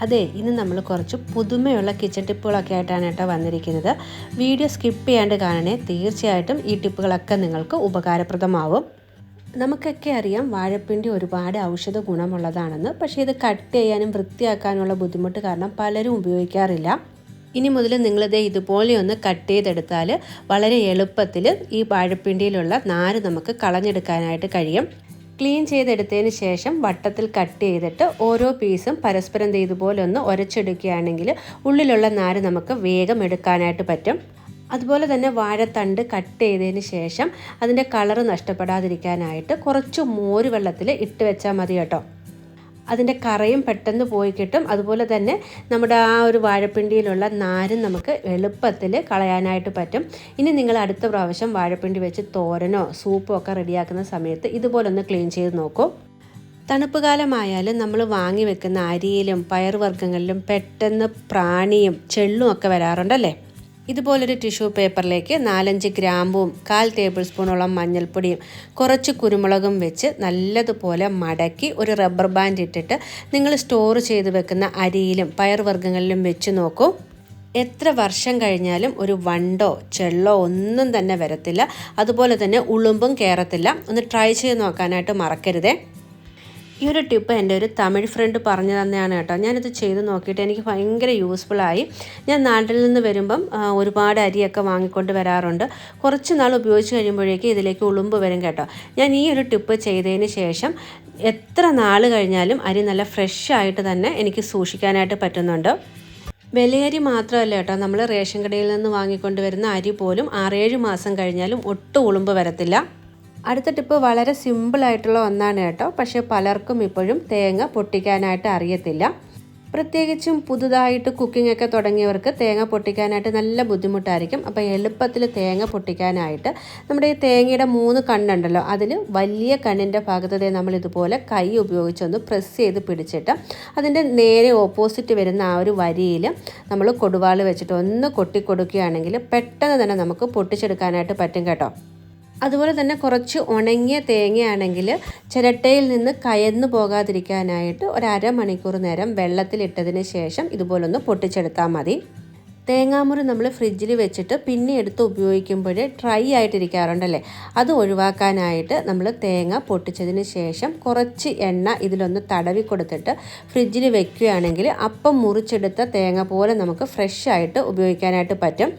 അതെ ഇന്ന് നമ്മൾ കുറച്ച് പുതുമയുള്ള കിച്ചൺ ടിപ്പുകളൊക്കെ ആയിട്ടാണ് കേട്ടോ വന്നിരിക്കുന്നത്. വീഡിയോ സ്കിപ്പ് ചെയ്യാണ്ട് കാണണേ. തീർച്ചയായിട്ടും ഈ ടിപ്പുകളൊക്കെ നിങ്ങൾക്ക് ഉപകാരപ്രദമാവും. നമുക്കൊക്കെ അറിയാം വാഴപ്പിണ്ടി ഒരുപാട് ഔഷധ ഗുണമുള്ളതാണെന്ന്. പക്ഷേ ഇത് കട്ട് ചെയ്യാനും വൃത്തിയാക്കാനുള്ള ബുദ്ധിമുട്ട് കാരണം പലരും ഉപയോഗിക്കാറില്ല. ഇനി മുതൽ നിങ്ങളിത് ഇതുപോലെ ഒന്ന് കട്ട് ചെയ്തെടുത്താൽ വളരെ എളുപ്പത്തിൽ ഈ വാഴപ്പിണ്ടിയിലുള്ള നാര് നമുക്ക് കളഞ്ഞെടുക്കാനായിട്ട് കഴിയും. ക്ലീൻ ചെയ്തെടുത്തതിന് ശേഷം വട്ടത്തിൽ കട്ട് ചെയ്തിട്ട് ഓരോ പീസും പരസ്പരം ഇതുപോലെ ഒന്ന് ഉരച്ചെടുക്കുകയാണെങ്കിൽ ഉള്ളിലുള്ള നാര് നമുക്ക് വേഗം എടുക്കാനായിട്ട് പറ്റും. അതുപോലെ തന്നെ വാഴത്തണ്ട് കട്ട് ചെയ്തതിന് ശേഷം അതിന്റെ കളറ് നഷ്ടപ്പെടാതിരിക്കാനായിട്ട് കുറച്ച് മോര് വെള്ളത്തിൽ ഇട്ട് വെച്ചാൽ മതി കേട്ടോ. അതിന്റെ കറയും പെട്ടെന്ന് പോയി കിട്ടും. അതുപോലെ തന്നെ നമ്മുടെ ആ ഒരു വാഴപ്പിണ്ടിയിലുള്ള നാരും നമുക്ക് എളുപ്പത്തിൽ കളയാനായിട്ട് പറ്റും. ഇനി നിങ്ങൾ അടുത്ത പ്രാവശ്യം വാഴപ്പിണ്ടി വെച്ച് തോരനോ സൂപ്പോ ഒക്കെ റെഡിയാക്കുന്ന സമയത്ത് ഇതുപോലൊന്ന് ക്ലീൻ ചെയ്ത് നോക്കൂ. തണുപ്പ് കാലമായാലും നമ്മൾ വാങ്ങി വെക്കുന്ന അരിയിലും പയറുവർഗങ്ങളിലും പെട്ടെന്ന് പ്രാണിയും ചെള്ളും ഒക്കെ വരാറുണ്ടല്ലേ? ഇതുപോലൊരു ടിഷ്യൂ പേപ്പറിലേക്ക് നാലഞ്ച് ഗ്രാമ്പും കാൽ ടേബിൾ സ്പൂണോളം മഞ്ഞൾപ്പൊടിയും കുറച്ച് കുരുമുളകും വെച്ച് നല്ലതുപോലെ മടക്കി ഒരു റബ്ബർ ബാൻഡ് ഇട്ടിട്ട് നിങ്ങൾ സ്റ്റോർ ചെയ്ത് വെക്കുന്ന അരിയിലും പയർവർഗങ്ങളിലും വെച്ച് നോക്കൂ. എത്ര വർഷം കഴിഞ്ഞാലും ഒരു വണ്ടോ ചെള്ളോ ഒന്നും തന്നെ വരത്തില്ല. അതുപോലെ തന്നെ ഉളുമ്പും കയറത്തില്ല ഒന്ന് ട്രൈ ചെയ്ത് നോക്കാനായിട്ട് മറക്കരുതേ. ഈ ഒരു ടിപ്പ് എന്റെ ഒരു തമിഴ് ഫ്രണ്ട് പറഞ്ഞു തന്നെയാണ് കേട്ടോ. ഞാനിത് ചെയ്ത് നോക്കിയിട്ട് എനിക്ക് ഭയങ്കര യൂസ്ഫുള്ളായി ഞാൻ നാട്ടിൽ നിന്ന് വരുമ്പം ഒരുപാട് അരിയൊക്കെ വാങ്ങിക്കൊണ്ട് വരാറുണ്ട്. കുറച്ച് നാൾ ഉപയോഗിച്ച് കഴിയുമ്പോഴേക്ക് ഇതിലേക്ക് ഉളുമ്പ് വരും കേട്ടോ. ഞാൻ ഈ ഒരു ടിപ്പ് ചെയ്തതിന് ശേഷം എത്ര നാൾ കഴിഞ്ഞാലും അരി നല്ല ഫ്രഷ് ആയിട്ട് തന്നെ എനിക്ക് സൂക്ഷിക്കാനായിട്ട് പറ്റുന്നുണ്ട്. വിലയരി മാത്രമല്ല കേട്ടോ നമ്മൾ റേഷൻ കടയിൽ നിന്ന് വാങ്ങിക്കൊണ്ട് വരുന്ന അരി പോലും ആറേഴ് മാസം കഴിഞ്ഞാലും ഒട്ടും ഉളുമ്പ് വരത്തില്ല. അടുത്ത ടിപ്പ് വളരെ സിമ്പിളായിട്ടുള്ള ഒന്നാണ് കേട്ടോ. പക്ഷേ പലർക്കും ഇപ്പോഴും തേങ്ങ പൊട്ടിക്കാനായിട്ട് അറിയത്തില്ല. പ്രത്യേകിച്ചും പുതുതായിട്ട് കുക്കിംഗ് ഒക്കെ തുടങ്ങിയവർക്ക് തേങ്ങ പൊട്ടിക്കാനായിട്ട് നല്ല ബുദ്ധിമുട്ടായിരിക്കും. അപ്പോൾ എളുപ്പത്തിൽ തേങ്ങ പൊട്ടിക്കാനായിട്ട് നമ്മുടെ ഈ തേങ്ങയുടെ മൂന്ന് കണ്ണുണ്ടല്ലോ. അതിൽ വലിയ കണ്ണിന്റെ ഭാഗത്തതേ നമ്മൾ ഇതുപോലെ കൈ ഉപയോഗിച്ചൊന്ന് പ്രസ് ചെയ്ത് പിടിച്ചിട്ട് അതിന്റെ നേരെ ഓപ്പോസിറ്റ് വരുന്ന ആ ഒരു വരിയിൽ നമ്മൾ കൊടുവാൾ വെച്ചിട്ട് ഒന്ന് കൊട്ടിക്കൊടുക്കുകയാണെങ്കിൽ പെട്ടെന്ന് തന്നെ നമുക്ക് പൊട്ടിച്ചെടുക്കാനായിട്ട് പറ്റും കേട്ടോ. അതുപോലെ തന്നെ കുറച്ച് ഉണങ്ങിയ തേങ്ങയാണെങ്കിൽ ചിരട്ടയിൽ നിന്ന് കയന്നു പോകാതിരിക്കാനായിട്ട് ഒരു അരമണിക്കൂർ നേരം വെള്ളത്തിലിട്ടതിന് ശേഷം ഇതുപോലൊന്ന് പൊട്ടിച്ചെടുത്താൽ മതി. തേങ്ങാമുറി നമ്മൾ ഫ്രിഡ്ജിൽ വെച്ചിട്ട് പിന്നെ എടുത്ത് ഉപയോഗിക്കുമ്പോൾ ഡ്രൈ ആയിട്ടിരിക്കാറുണ്ടല്ലേ? അത് ഒഴിവാക്കാനായിട്ട് നമ്മൾ തേങ്ങ പൊട്ടിച്ചതിന് ശേഷം കുറച്ച് എണ്ണ ഇതിലൊന്ന് തടവി കൊടുത്തിട്ട് ഫ്രിഡ്ജിൽ വെക്കുകയാണെങ്കിൽ അപ്പം മുറിച്ചെടുത്ത തേങ്ങ പോലെ നമുക്ക് ഫ്രഷ് ആയിട്ട് ഉപയോഗിക്കാനായിട്ട് പറ്റും.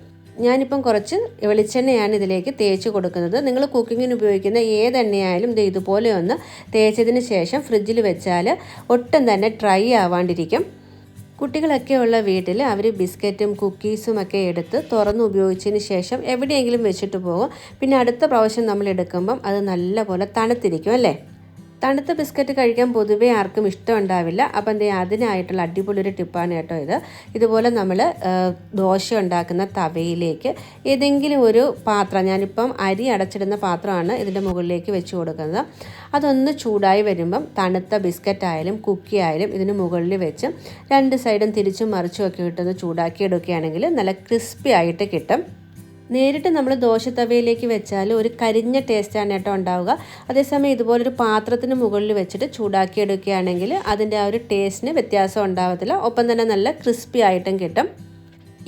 ഞാനിപ്പം കുറച്ച് വെളിച്ചെണ്ണയാണ് ഇതിലേക്ക് തേച്ച് കൊടുക്കുന്നത്. നിങ്ങൾ കുക്കിങ്ങിന് ഉപയോഗിക്കുന്ന ഏതെണ്ണയായാലും ഇത് ഇതുപോലെ ഒന്ന് തേച്ചതിന് ശേഷം ഫ്രിഡ്ജിൽ വെച്ചാൽ ഒട്ടും തന്നെ ഡ്രൈ ആവാണ്ടിരിക്കും. കുട്ടികളൊക്കെ ഉള്ള വീട്ടിൽ അവർ ബിസ്ക്കറ്റും കുക്കീസും ഒക്കെ എടുത്ത് തുറന്ന് ഉപയോഗിച്ചതിന് ശേഷം എവിടെയെങ്കിലും വെച്ചിട്ട് പോകും. പിന്നെ അടുത്ത പ്രാവശ്യം നമ്മൾ എടുക്കുമ്പം അത് നല്ലപോലെ തണുത്തിരിക്കും അല്ലേ? തണുത്ത ബിസ്ക്കറ്റ് കഴിക്കാൻ പൊതുവേ ആർക്കും ഇഷ്ടം ഉണ്ടാവില്ല അപ്പം എന്തേ അതിനായിട്ടുള്ള അടിപൊളി ഒരു ടിപ്പാണ് കേട്ടോ ഇത്. ഇതുപോലെ നമ്മൾ ദോശ ഉണ്ടാക്കുന്ന തവയിലേക്ക് ഏതെങ്കിലും ഒരു പാത്രം ഞാനിപ്പം അരി അടച്ചിടുന്ന പാത്രമാണ് ഇതിന്റെ മുകളിലേക്ക് വെച്ച് കൊടുക്കുന്നത്. അതൊന്ന് ചൂടായി വരുമ്പം തണുത്ത ബിസ്ക്കറ്റ് ആയാലും കുക്കി ആയാലും ഇതിന് മുകളിൽ വെച്ച് രണ്ട് സൈഡും തിരിച്ചും മറിച്ചും ഒക്കെ ഇട്ടൊന്ന് ചൂടാക്കി എടുക്കുകയാണെങ്കിൽ നല്ല ക്രിസ്പി ആയിട്ട് കിട്ടും. നേരിട്ട് നമ്മൾ ദോശത്തവയിലേക്ക് വെച്ചാൽ ഒരു കരിഞ്ഞ ടേസ്റ്റാണ് കേട്ടോ ഉണ്ടാവുക. അതേസമയം ഇതുപോലൊരു പാത്രത്തിന് മുകളിൽ വെച്ചിട്ട് ചൂടാക്കിയെടുക്കുകയാണെങ്കിൽ അതിന്റെ ആ ഒരു ടേസ്റ്റിന് വ്യത്യാസം ഉണ്ടാവത്തില്ല. ഒപ്പം തന്നെ നല്ല ക്രിസ്പി ആയിട്ടും കിട്ടും.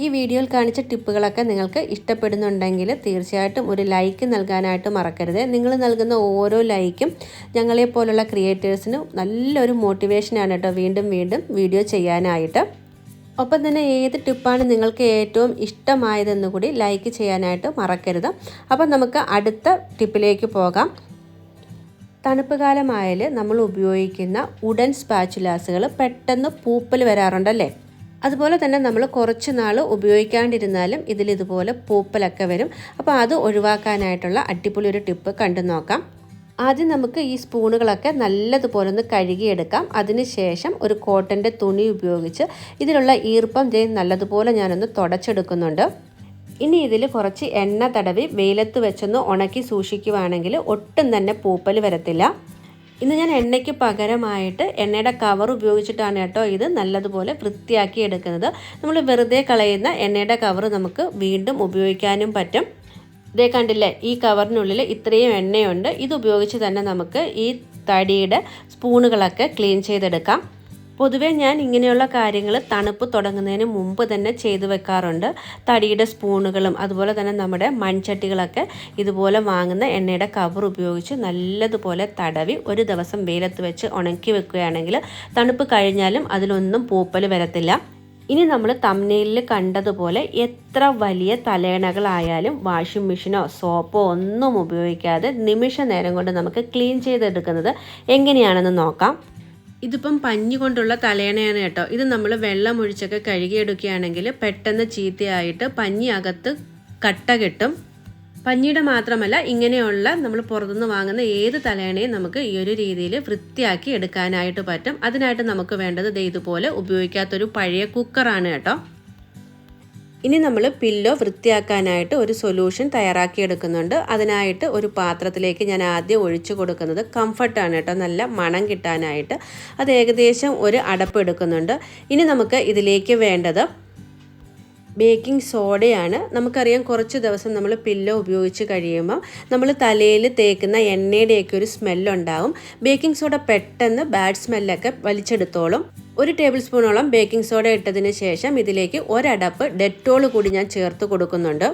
ഈ വീഡിയോയിൽ കാണിച്ച ടിപ്പുകളൊക്കെ നിങ്ങൾക്ക് ഇഷ്ടപ്പെടുന്നുണ്ടെങ്കിൽ തീർച്ചയായിട്ടും ഒരു ലൈക്ക് നൽകാനായിട്ട് മറക്കരുത്. നിങ്ങൾ നൽകുന്ന ഓരോ ലൈക്കും ഞങ്ങളെപ്പോലുള്ള ക്രിയേറ്റേഴ്സിന് നല്ലൊരു മോട്ടിവേഷനാണ് കേട്ടോ വീണ്ടും വീണ്ടും വീഡിയോ ചെയ്യാനായിട്ട്. ഒപ്പം തന്നെ ഏത് ടിപ്പാണ് നിങ്ങൾക്ക് ഏറ്റവും ഇഷ്ടമായതെന്ന് കൂടി ലൈക്ക് ചെയ്യാനായിട്ട് മറക്കരുത്. അപ്പം നമുക്ക് അടുത്ത ടിപ്പിലേക്ക് പോകാം. തണുപ്പ് കാലമായാൽ നമ്മൾ ഉപയോഗിക്കുന്ന ഉടൻ സ്പാച്ചുലാസുകൾ പെട്ടെന്ന് പൂപ്പൽ വരാറുണ്ടല്ലേ? അതുപോലെ തന്നെ നമ്മൾ കുറച്ച് നാൾ ഉപയോഗിക്കാണ്ടിരുന്നാലും ഇതിലിതുപോലെ പൂപ്പലൊക്കെ വരും. അപ്പോൾ അത് ഒഴിവാക്കാനായിട്ടുള്ള അടിപൊളി ഒരു ടിപ്പ് കണ്ടു നോക്കാം. ആദ്യം നമുക്ക് ഈ സ്പൂണുകളൊക്കെ നല്ലതുപോലെ ഒന്ന് കഴുകിയെടുക്കാം. അതിനുശേഷം ഒരു കോട്ടന്റെ തുണി ഉപയോഗിച്ച് ഇതിലുള്ള ഈർപ്പം ദേ നല്ലതുപോലെ ഞാനൊന്ന് തുടച്ചെടുക്കുന്നുണ്ട്. ഇനി ഇതിൽ കുറച്ച് എണ്ണ തടവി വെയിലത്ത് വെച്ചൊന്ന് ഉണക്കി സൂക്ഷിക്കുവാണെങ്കിൽ ഒട്ടും തന്നെ പൂപ്പൽ വരത്തില്ല. ഇന്ന് ഞാൻ എണ്ണയ്ക്ക് പകരമായിട്ട് എണ്ണയുടെ കവർ ഉപയോഗിച്ചിട്ടാണ് കേട്ടോ ഇത് നല്ലതുപോലെ വൃത്തിയാക്കി എടുക്കുന്നത്. നമ്മൾ വെറുതെ കളയുന്ന എണ്ണയുടെ കവർ നമുക്ക് വീണ്ടും ഉപയോഗിക്കാനും പറ്റും. ഇതേ കണ്ടില്ലേ ഈ കവറിനുള്ളിൽ ഇത്രയും എണ്ണയുണ്ട്. ഇത് ഉപയോഗിച്ച് തന്നെ നമുക്ക് ഈ തടിയുടെ സ്പൂണുകളൊക്കെ ക്ലീൻ ചെയ്തെടുക്കാം. പൊതുവേ ഞാൻ ഇങ്ങനെയുള്ള കാര്യങ്ങൾ തണുപ്പ് തുടങ്ങുന്നതിന് മുമ്പ് തന്നെ ചെയ്തു വെക്കാറുണ്ട്. തടിയുടെ സ്പൂണുകളും അതുപോലെ തന്നെ നമ്മുടെ മൺചട്ടികളൊക്കെ ഇതുപോലെ വാങ്ങുന്ന എണ്ണയുടെ കവർ ഉപയോഗിച്ച് നല്ലതുപോലെ തടവി ഒരു ദിവസം വെയിലത്ത് വെച്ച് ഉണക്കി വെക്കുകയാണെങ്കിൽ തണുപ്പ് കഴിഞ്ഞാലും അതിലൊന്നും പൂപ്പൽ വരത്തില്ല. ഇനി നമ്മൾ തമ്മനയിലിൽ കണ്ടതുപോലെ എത്ര വലിയ തലേണകളായാലും വാഷിംഗ് മെഷീനോ സോപ്പോ ഒന്നും ഉപയോഗിക്കാതെ നിമിഷ നേരം കൊണ്ട് നമുക്ക് ക്ലീൻ ചെയ്തെടുക്കുന്നത് എങ്ങനെയാണെന്ന് നോക്കാം. ഇതിപ്പം പഞ്ഞി കൊണ്ടുള്ള തലേണയാണ് കേട്ടോ. ഇത് നമ്മൾ വെള്ളം ഒഴിച്ചൊക്കെ കഴുകിയെടുക്കുകയാണെങ്കിൽ പെട്ടെന്ന് ചീത്തയായിട്ട് പഞ്ഞി അകത്ത് കട്ട കെട്ടും. പഞ്ഞിയുടെ മാത്രമല്ല ഇങ്ങനെയുള്ള നമ്മൾ പുറത്തുനിന്ന് വാങ്ങുന്ന ഏത് തലയണയും നമുക്ക് ഈ ഒരു രീതിയിൽ വൃത്തിയാക്കി എടുക്കാനായിട്ട് പറ്റും. അതിനായിട്ട് നമുക്ക് വേണ്ടത് ഇതുപോലെ ഉപയോഗിക്കാത്തൊരു പഴയ കുക്കറാണ് കേട്ടോ. ഇനി നമ്മൾ പില്ലോ വൃത്തിയാക്കാനായിട്ട് ഒരു സൊല്യൂഷൻ തയ്യാറാക്കി എടുക്കുന്നുണ്ട്. അതിനായിട്ട് ഒരു പാത്രത്തിലേക്ക് ഞാൻ ആദ്യം ഒഴിച്ചു കൊടുക്കുന്നത് കംഫർട്ടാണ് കേട്ടോ. നല്ല മണം കിട്ടാനായിട്ട്. അത് ഏകദേശം ഒരു അടപ്പ് എടുക്കുന്നുണ്ട്. ഇനി നമുക്ക് ഇതിലേക്ക് വേണ്ടത് ബേക്കിംഗ് സോഡയാണ്. നമുക്കറിയാം കുറച്ച് ദിവസം നമ്മൾ പില്ലോ ഉപയോഗിച്ച് കഴിയുമ്പോൾ നമ്മൾ തലയിൽ തേക്കുന്ന എണ്ണയുടെയൊക്കെ ഒരു സ്മെല്ലുണ്ടാവും. ബേക്കിംഗ് സോഡ പെട്ടെന്ന് ബാഡ് സ്മെല്ലൊക്കെ വലിച്ചെടുത്തോളും. ഒരു ടേബിൾ സ്പൂണോളം ബേക്കിംഗ് സോഡ ഇട്ടതിന് ശേഷം ഇതിലേക്ക് ഒരടപ്പ് ഡെറ്റോൾ കൂടി ഞാൻ ചേർത്ത് കൊടുക്കുന്നുണ്ട്.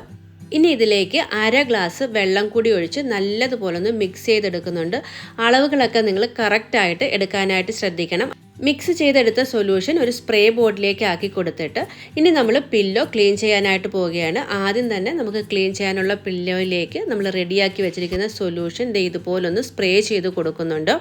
ഇനി ഇതിലേക്ക് അര ഗ്ലാസ് വെള്ളം കൂടി ഒഴിച്ച് നല്ലതുപോലെ ഒന്ന് മിക്സ് ചെയ്തെടുക്കുന്നുണ്ട്. അളവുകളൊക്കെ നിങ്ങൾ കറക്റ്റായിട്ട് എടുക്കാനായിട്ട് ശ്രദ്ധിക്കണം. മിക്സ് ചെയ്തെടുത്ത സൊല്യൂഷൻ ഒരു സ്പ്രേ ബോർഡിലേക്ക് ആക്കി കൊടുത്തിട്ട് ഇനി നമ്മൾ പില്ലോ ക്ലീൻ ചെയ്യാനായിട്ട് പോവുകയാണ്. ആദ്യം തന്നെ നമുക്ക് ക്ലീൻ ചെയ്യാനുള്ള പില്ലോയിലേക്ക് നമ്മൾ റെഡിയാക്കി വെച്ചിരിക്കുന്ന സൊല്യൂഷൻ ഇതുപോലൊന്ന് സ്പ്രേ ചെയ്ത് കൊടുക്കുന്നുണ്ട്.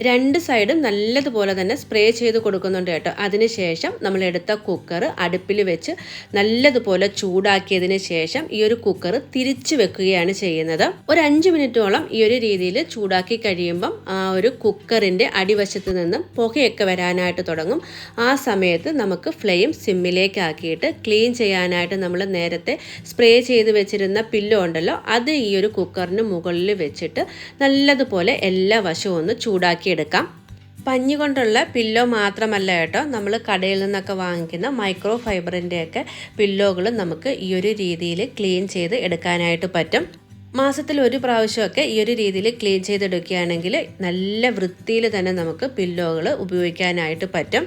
രണ്ട് സൈഡും നല്ലതുപോലെ തന്നെ സ്പ്രേ ചെയ്ത് കൊടുക്കുന്നുണ്ട് കേട്ടോ. അതിനുശേഷം നമ്മൾ എടുത്ത കുക്കർ അടുപ്പിൽ വെച്ച് നല്ലതുപോലെ ചൂടാക്കിയതിന് ശേഷം ഈ ഒരു കുക്കർ തിരിച്ചു വെക്കുകയാണ് ചെയ്യുന്നത്. ഒരു അഞ്ച് മിനിറ്റോളം ഈ ഒരു രീതിയിൽ ചൂടാക്കി കഴിയുമ്പം ആ ഒരു കുക്കറിന്റെ അടിവശത്ത് നിന്നും പുകയൊക്കെ വരാനായിട്ട് തുടങ്ങും. ആ സമയത്ത് നമുക്ക് ഫ്ലെയിം സിമ്മിലേക്ക് ആക്കിയിട്ട് ക്ലീൻ ചെയ്യാനായിട്ട് നമ്മൾ നേരത്തെ സ്പ്രേ ചെയ്ത് വെച്ചിരുന്ന പില്ലോ ഉണ്ടല്ലോ അത് ഈ ഒരു കുക്കറിന് മുകളിൽ വെച്ചിട്ട് നല്ലതുപോലെ എല്ലാ വശവും ഒന്ന് ചൂടാക്കി എടുക്കാം. പഞ്ഞി കൊണ്ടുള്ള പില്ലോ മാത്രമല്ല കേട്ടോ. നമ്മൾ കടയിൽ നിന്നൊക്കെ വാങ്ങിക്കുന്ന മൈക്രോ ഫൈബറിന്റെയൊക്കെ പില്ലോകൾ നമുക്ക് ഈ ഒരു രീതിയിൽ ക്ലീൻ ചെയ്ത് എടുക്കാനായിട്ട് പറ്റും. മാസത്തിൽ ഒരു പ്രാവശ്യമൊക്കെ ഈ ഒരു രീതിയിൽ ക്ലീൻ ചെയ്തെടുക്കുകയാണെങ്കിൽ നല്ല വൃത്തിയിൽ തന്നെ നമുക്ക് പില്ലോകൾ ഉപയോഗിക്കാനായിട്ട് പറ്റും.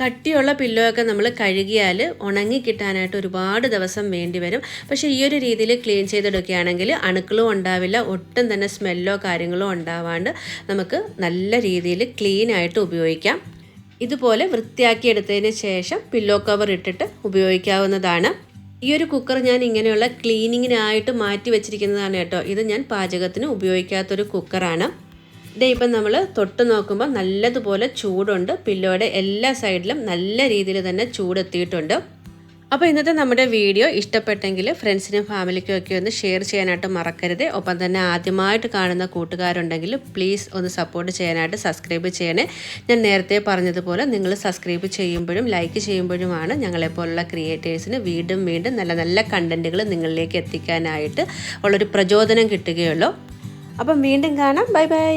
കട്ടിയുള്ള പില്ലോ ഒക്കെ നമ്മൾ കഴുകിയാൽ ഉണങ്ങി കിട്ടാനായിട്ട് ഒരുപാട് ദിവസം വേണ്ടി വരും. പക്ഷേ ഈ ഒരു രീതിയിൽ ക്ലീൻ ചെയ്തെടുക്കുകയാണെങ്കിൽ അണുക്കളും ഉണ്ടാവില്ല ഒട്ടും തന്നെ സ്മെല്ലോ കാര്യങ്ങളോ ഉണ്ടാവാണ്ട് നമുക്ക് നല്ല രീതിയിൽ ക്ലീൻ ആയിട്ട് ഉപയോഗിക്കാം. ഇതുപോലെ വൃത്തിയാക്കി എടുത്തതിന് ശേഷം പില്ലോ കവർ ഇട്ടിട്ട് ഉപയോഗിക്കാവുന്നതാണ്. ഈ ഒരു കുക്കർ ഞാൻ ഇങ്ങനെയുള്ള ക്ലീനിങ്ങിനായിട്ട് മാറ്റി വെച്ചിരിക്കുന്നതാണ് കേട്ടോ. ഇത് ഞാൻ പാചകത്തിന് ഉപയോഗിക്കാത്തൊരു കുക്കറാണ്. ഇതേ ഇപ്പം നമ്മൾ തൊട്ട് നോക്കുമ്പോൾ നല്ലതുപോലെ ചൂടുണ്ട്. പില്ലോയുടെ എല്ലാ സൈഡിലും നല്ല രീതിയിൽ തന്നെ ചൂടെത്തിയിട്ടുണ്ട്. അപ്പോൾ ഇന്നത്തെ നമ്മുടെ വീഡിയോ ഇഷ്ടപ്പെട്ടെങ്കിൽ ഫ്രണ്ട്സിനും ഫാമിലിക്കും ഒക്കെ ഒന്ന് ഷെയർ ചെയ്യാനായിട്ട് മറക്കരുത്. ഒപ്പം തന്നെ ആദ്യമായിട്ട് കാണുന്ന കൂട്ടുകാരുണ്ടെങ്കിൽ പ്ലീസ് ഒന്ന് സപ്പോർട്ട് ചെയ്യാനായിട്ട് സബ്സ്ക്രൈബ് ചെയ്യണേ. ഞാൻ നേരത്തെ പറഞ്ഞതുപോലെ നിങ്ങൾ സബ്സ്ക്രൈബ് ചെയ്യുമ്പോഴും ലൈക്ക് ചെയ്യുമ്പോഴുമാണ് ഞങ്ങളെപ്പോലുള്ള ക്രിയേറ്റേഴ്സിന് വീണ്ടും വീണ്ടും നല്ല നല്ല കണ്ടന്റുകൾ നിങ്ങളിലേക്ക് എത്തിക്കാനായിട്ട് ഉള്ളൊരു പ്രചോദനം കിട്ടുകയുള്ളൂ. അപ്പം വീണ്ടും കാണാം. Bye bye.